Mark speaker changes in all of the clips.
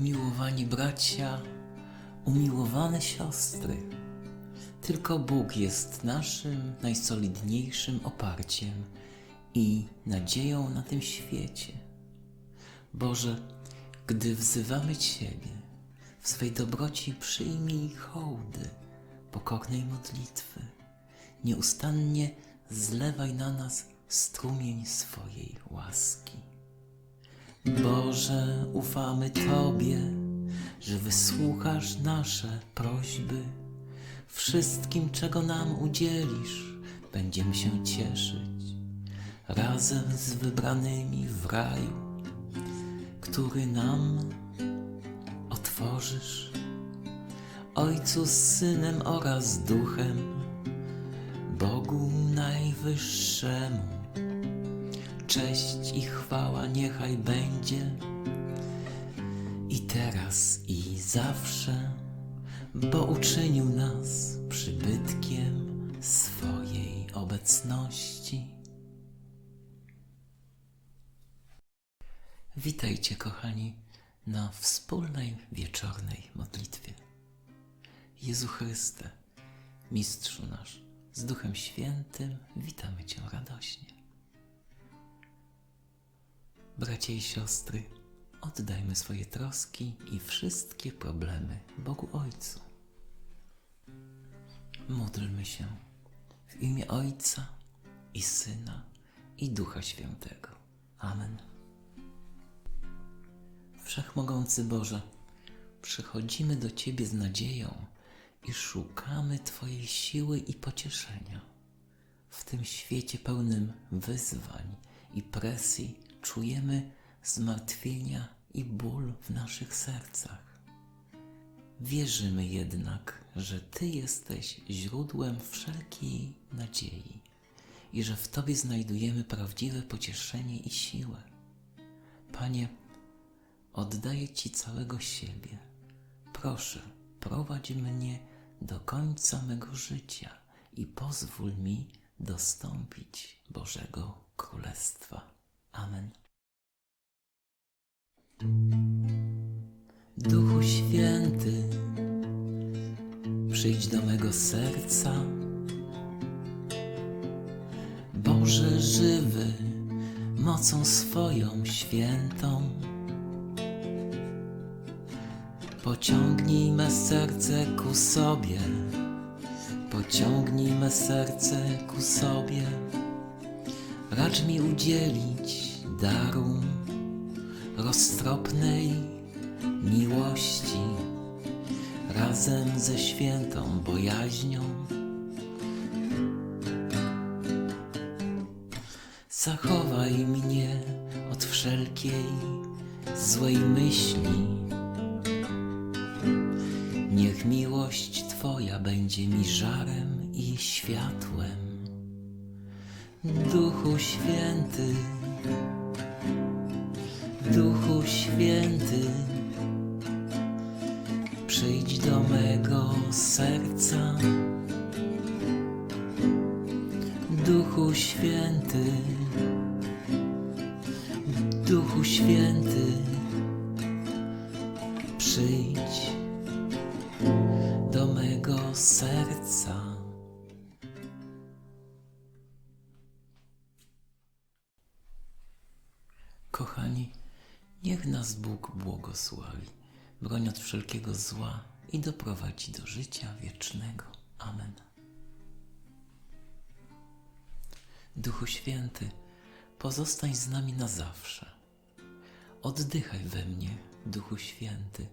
Speaker 1: Umiłowani bracia, umiłowane siostry, tylko Bóg jest naszym najsolidniejszym oparciem i nadzieją na tym świecie. Boże, gdy wzywamy Ciebie, w swej dobroci przyjmij hołdy pokornej modlitwy. Nieustannie zlewaj na nas strumień swojej łaski. Boże, ufamy Tobie, że wysłuchasz nasze prośby. Wszystkim, czego nam udzielisz, będziemy się cieszyć razem z wybranymi w raju, który nam otworzysz. Ojcu z Synem oraz Duchem, Bogu Najwyższemu. Cześć i chwała niechaj będzie i teraz i zawsze, bo uczynił nas przybytkiem swojej obecności. Witajcie, kochani, na wspólnej wieczornej modlitwie. Jezu Chryste, Mistrzu nasz, z Duchem Świętym witamy Cię radośnie. Bracia i siostry, oddajmy swoje troski i wszystkie problemy Bogu Ojcu. Módlmy się w imię Ojca i Syna i Ducha Świętego. Amen. Wszechmogący Boże, przychodzimy do Ciebie z nadzieją i szukamy Twojej siły i pocieszenia. W tym świecie pełnym wyzwań i presji czujemy zmartwienia i ból w naszych sercach. Wierzymy jednak, że Ty jesteś źródłem wszelkiej nadziei i że w Tobie znajdujemy prawdziwe pocieszenie i siłę. Panie, oddaję Ci całego siebie. Proszę, prowadź mnie do końca mego życia i pozwól mi dostąpić Bożego Królestwa. Święty, przyjdź do mego serca. Boże żywy, mocą swoją świętą. Pociągnij me serce ku sobie, pociągnij me serce ku sobie. Racz mi udzielić daru roztropnej miłości razem ze świętą bojaźnią. Zachowaj mnie od wszelkiej złej myśli. Niech miłość Twoja będzie mi żarem i światłem. Duchu Święty, Duchu Święty, przyjdź do mego serca. Duchu Święty, Duchu Święty, przyjdź do mego serca. Kochani, niech nas Bóg błogosławi, broń od wszelkiego zła i doprowadzi do życia wiecznego. Amen. Duchu Święty, pozostań z nami na zawsze. Oddychaj we mnie, Duchu Święty,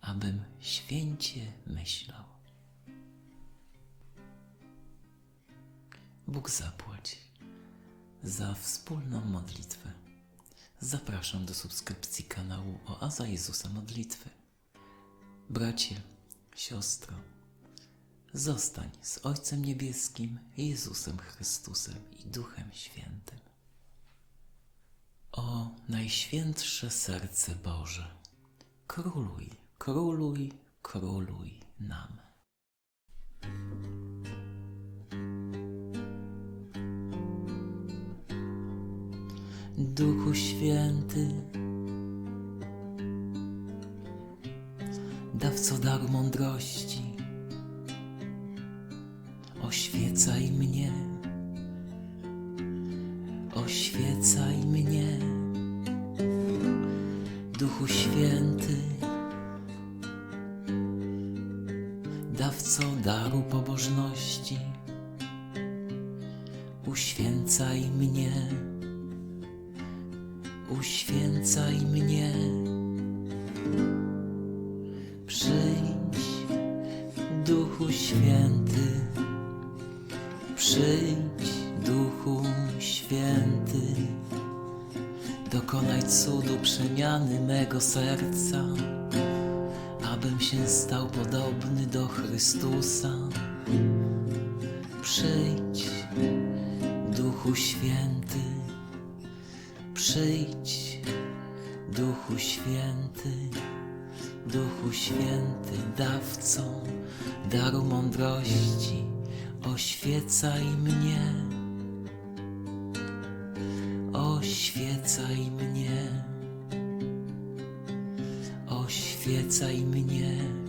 Speaker 1: abym święcie myślał. Bóg zapłać za wspólną modlitwę. Zapraszam do subskrypcji kanału Oaza Jezusa Modlitwy. Bracie, siostro, zostań z Ojcem Niebieskim, Jezusem Chrystusem i Duchem Świętym. O Najświętsze Serce Boże, króluj, króluj, króluj nam. Duchu Święty, dawco daru mądrości, oświecaj mnie, oświecaj mnie, Duchu Święty, dawco daru pobożności, uświęcaj mnie, uświęcaj mnie. Święty, dokonaj cudu przemiany mego serca, abym się stał podobny do Chrystusa. Przyjdź, Duchu Święty, przyjdź, Duchu Święty. Duchu Święty, dawco daru mądrości, oświecaj mnie, oświecaj mnie, oświecaj mnie.